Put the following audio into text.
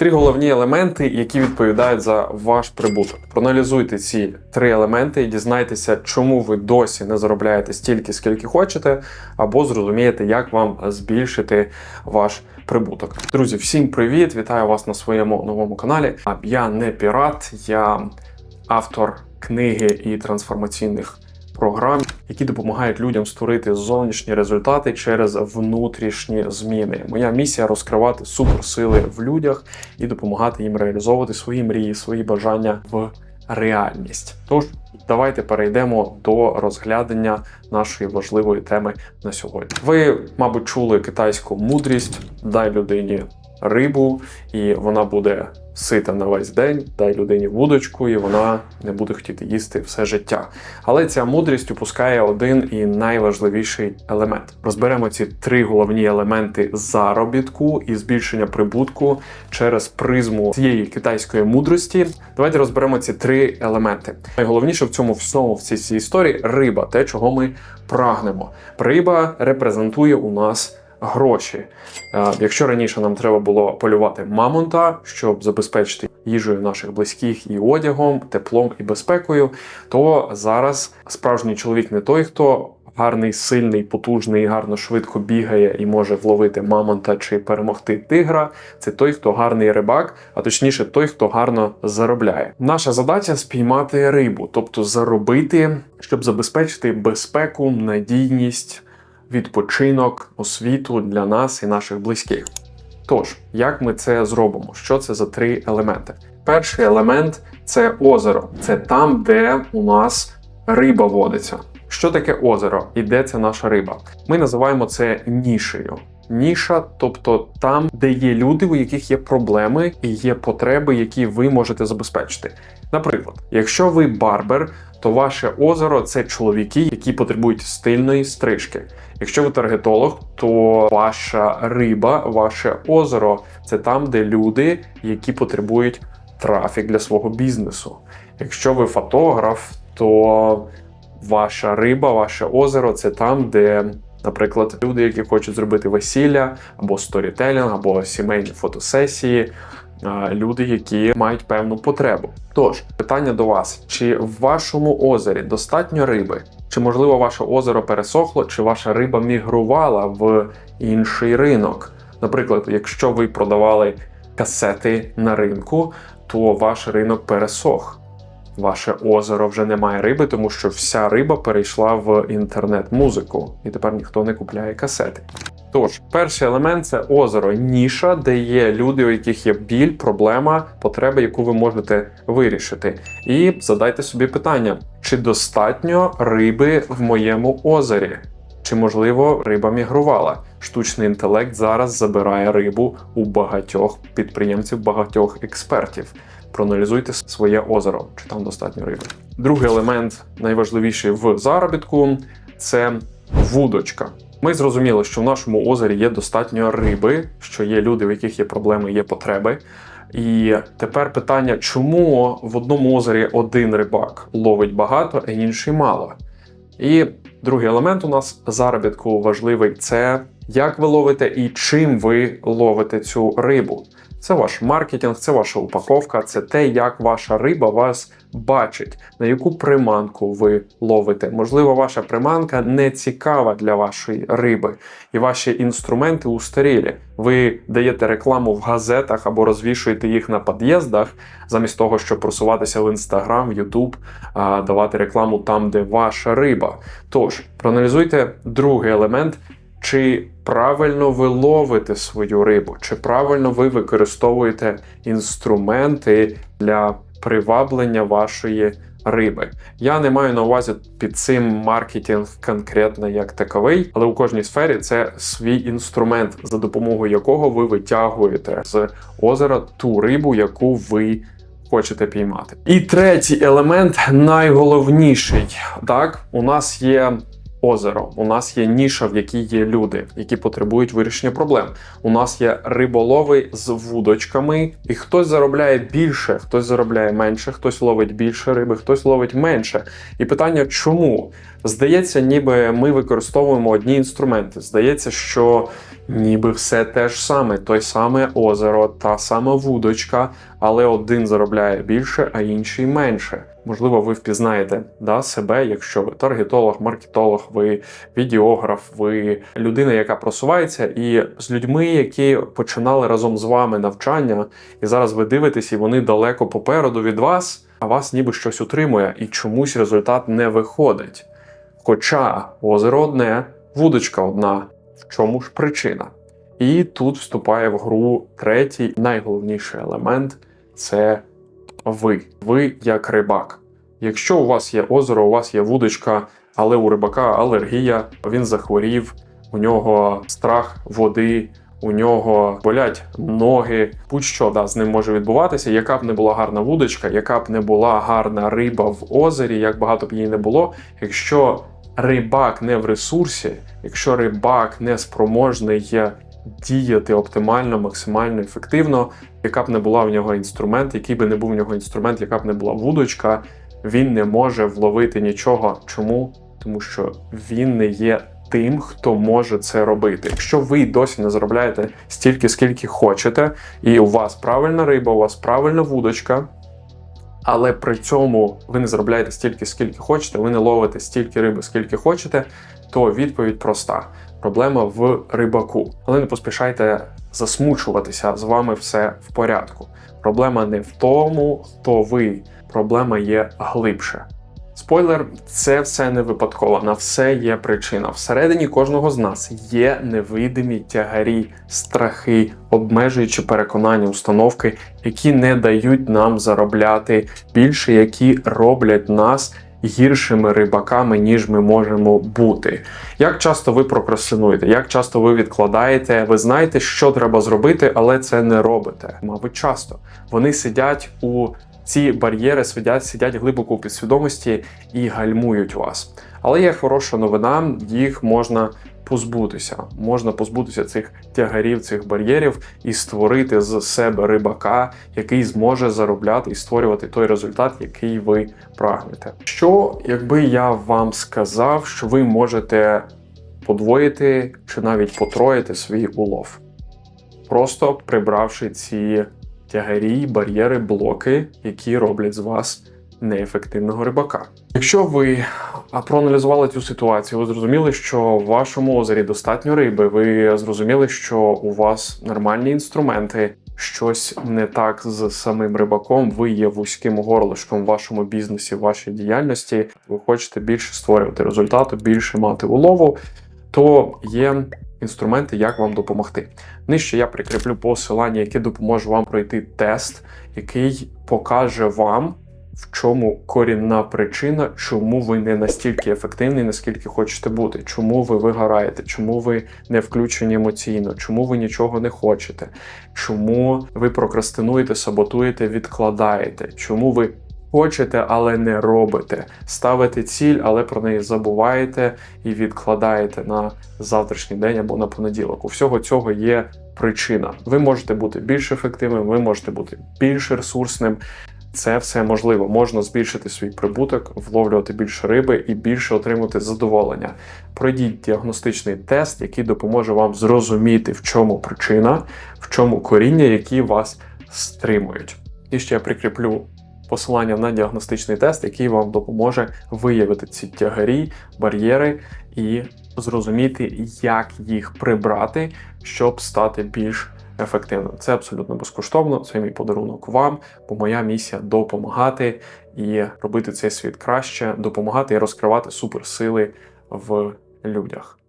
Три головні елементи, які відповідають за ваш прибуток. Проаналізуйте ці три елементи і дізнайтеся, чому ви досі не заробляєте стільки, скільки хочете, або зрозумієте, як вам збільшити ваш прибуток. Друзі, всім привіт! Вітаю вас на своєму новому каналі. А я не пірат, я автор книги і трансформаційних програм, які допомагають людям створити зовнішні результати через внутрішні зміни. Моя місія розкривати суперсили в людях і допомагати їм реалізовувати свої мрії, свої бажання в реальність. Тож давайте перейдемо до розглядання нашої важливої теми на сьогодні. Ви, мабуть, чули китайську мудрість дай людині рибу, і вона буде сита на весь день, дай людині вудочку, і вона не буде хотіти їсти все життя. Але ця мудрість упускає один і найважливіший елемент. Розберемо ці три головні елементи заробітку і збільшення прибутку через призму цієї китайської мудрості. Давайте розберемо ці три елементи. Найголовніше в цьому всьому в цій історії риба, те, чого ми прагнемо. Риба репрезентує у нас гроші. Е, Якщо раніше нам треба було полювати мамонта, щоб забезпечити їжею наших близьких і одягом, теплом і безпекою, то зараз справжній чоловік не той, хто гарний, сильний, потужний, гарно швидко бігає і може вловити мамонта чи перемогти тигра. Це той, хто гарний рибак, а точніше, той, хто гарно заробляє. Наша задача спіймати рибу, тобто заробити, щоб забезпечити безпеку, надійність відпочинок, освіту для нас і наших близьких. Тож, як ми це зробимо? Що це за три елементи? Перший елемент це озеро, це там, де у нас риба водиться. Що таке озеро і де це наша риба? Ми називаємо це нішею. Ніша, тобто там, де є люди, у яких є проблеми і є потреби, які ви можете забезпечити. Наприклад, якщо ви барбер, то ваше озеро це чоловіки, які потребують стильної стрижки. Якщо ви таргетолог, то ваша риба, ваше озеро це там, де люди, які потребують трафік для свого бізнесу. Якщо ви фотограф, то ваша риба, ваше озеро це там, де, наприклад, люди, які хочуть зробити весілля або сторітелінг, або сімейні фотосесії. Люди, які мають певну потребу. Тож, питання до вас: чи в вашому озері достатньо риби? Чи можливо ваше озеро пересохло, чи ваша риба мігрувала в інший ринок? Наприклад, якщо ви продавали касети на ринку, то ваш ринок пересох. Ваше озеро вже не має риби, тому що вся риба перейшла в інтернет-музику, і тепер ніхто не купляє касети. Тож, перший елемент це озеро, ніша, де є люди, у яких є біль, проблема, потреба, яку ви можете вирішити. І задайте собі питання: чи достатньо риби в моєму озері? Чи можливо риба мігрувала? Штучний інтелект зараз забирає рибу у багатьох підприємців, багатьох експертів. Проаналізуйте своє озеро, чи там достатньо риби. Другий елемент, найважливіший в заробітку, це вудочка. Ми зрозуміли, що в нашому озері є достатньо риби, що є люди, в яких є проблеми, є потреби. І тепер питання, чому в одному озері один рибак ловить багато, а інший мало? І другий елемент у нас заробітку важливий це як ви ловите і чим ви ловите цю рибу. Це ваш маркетинг, це ваша упаковка, це те, як ваша риба вас бачить, на яку приманку ви ловите. Можливо, ваша приманка не цікава для вашої риби, і ваші інструменти устарілі. Ви даєте рекламу в газетах або розвішуєте їх на під'їздах, замість того, щоб просуватися в інстаграм, в Ютуб, давати рекламу там, де ваша риба. Тож проаналізуйте другий елемент. Чи правильно ви ловите свою рибу, чи правильно ви використовуєте інструменти для приваблення вашої риби? Я не маю на увазі під цим маркетинг конкретно як таковий, але у кожній сфері це свій інструмент, за допомогою якого ви витягуєте з озера ту рибу, яку ви хочете піймати. І третій елемент найголовніший. Так, у нас є озеро. У нас є ніша, в якій є люди, які потребують вирішення проблем. У нас є риболови з вудочками, і хтось заробляє більше, хтось заробляє менше, хтось ловить більше риби, хтось ловить менше. І питання, чому? Здається, ніби ми використовуємо одні інструменти. Здається, що ніби все те ж саме, той саме озеро, та сама вудочка, але один заробляє більше, а інший менше. Можливо, ви впізнаєте да, себе, якщо ви таргетолог, маркетолог, ви відеограф, ви людина, яка просувається, і з людьми, які починали разом з вами навчання, і зараз ви дивитесь, і вони далеко попереду від вас, а вас ніби щось утримує, і чомусь результат не виходить. Хоча озеро одне, вудочка одна. В чому ж причина? І тут вступає в гру третій найголовніший елемент це ви. Ви як рибак. Якщо у вас є озеро, у вас є вудочка, але у рибака алергія, він захворів, у нього страх води, у нього болять ноги, будь-що да, з ним може відбуватися. Яка б не була гарна вудочка, яка б не була гарна риба в озері, як багато б її не було, якщо рибак не в ресурсі, якщо рибак не спроможний діяти оптимально, максимально ефективно, яка б не була в нього інструмент, який би не був в нього інструмент, яка б не була вудочка, він не може вловити нічого. Чому? Тому що він не є тим, хто може це робити. Якщо ви досі не заробляєте стільки, скільки хочете, і у вас правильна риба, у вас правильна вудочка. Але при цьому ви не заробляєте стільки, скільки хочете, ви не ловите стільки риби, скільки хочете, то відповідь проста: проблема в рибаку. Але не поспішайте засмучуватися, з вами все в порядку. Проблема не в тому, хто ви, проблема є глибше. Спойлер, це все не випадково, на все є причина. Всередині кожного з нас є невидимі тягарі, страхи, обмежуючі переконання, установки, які не дають нам заробляти більше, які роблять нас гіршими рибаками, ніж ми можемо бути. Як часто ви прокрастинуєте, як часто ви відкладаєте, ви знаєте, що треба зробити, але це не робите. Мабуть, часто вони сидять у ці бар'єри сидять, сидять глибоко у підсвідомості і гальмують вас. Але є хороша новина, їх можна позбутися. Можна позбутися цих тягарів, цих бар'єрів і створити з себе рибака, який зможе заробляти і створювати той результат, який ви прагнете. Що, якби я вам сказав, що ви можете подвоїти чи навіть потроїти свій улов, просто прибравши ці тягарі, бар'єри, блоки, які роблять з вас неефективного рибака. Якщо ви проаналізували цю ситуацію, ви зрозуміли, що в вашому озері достатньо риби, ви зрозуміли, що у вас нормальні інструменти. Щось не так з самим рибаком, ви є вузьким горлишком в вашому бізнесі, в вашій діяльності. Ви хочете більше створювати результату, більше мати улову, то є інструменти, як вам допомогти. Нижче я прикріплю посилання, яке допоможе вам пройти тест, який покаже вам, в чому корінна причина, чому ви не настільки ефективний, наскільки хочете бути, чому ви вигораєте, чому ви не включені емоційно, чому ви нічого не хочете, чому ви прокрастинуєте, саботуєте, відкладаєте, чому ви. Хочете, але не робите. Ставите ціль, але про неї забуваєте і відкладаєте на завтрашній день або на понеділок. У всього цього є причина. Ви можете бути більш ефективним, ви можете бути більш ресурсним. Це все можливо. Можна збільшити свій прибуток, вловлювати більше риби і більше отримати задоволення. Пройдіть діагностичний тест, який допоможе вам зрозуміти, в чому причина, в чому коріння, які вас стримують. І ще я прикріплю посилання на діагностичний тест, який вам допоможе виявити ці тягарі, бар'єри і зрозуміти, як їх прибрати, щоб стати більш ефективним. Це абсолютно безкоштовно. Це мій подарунок вам, бо моя місія допомагати і робити цей світ краще, допомагати і розкривати суперсили в людях.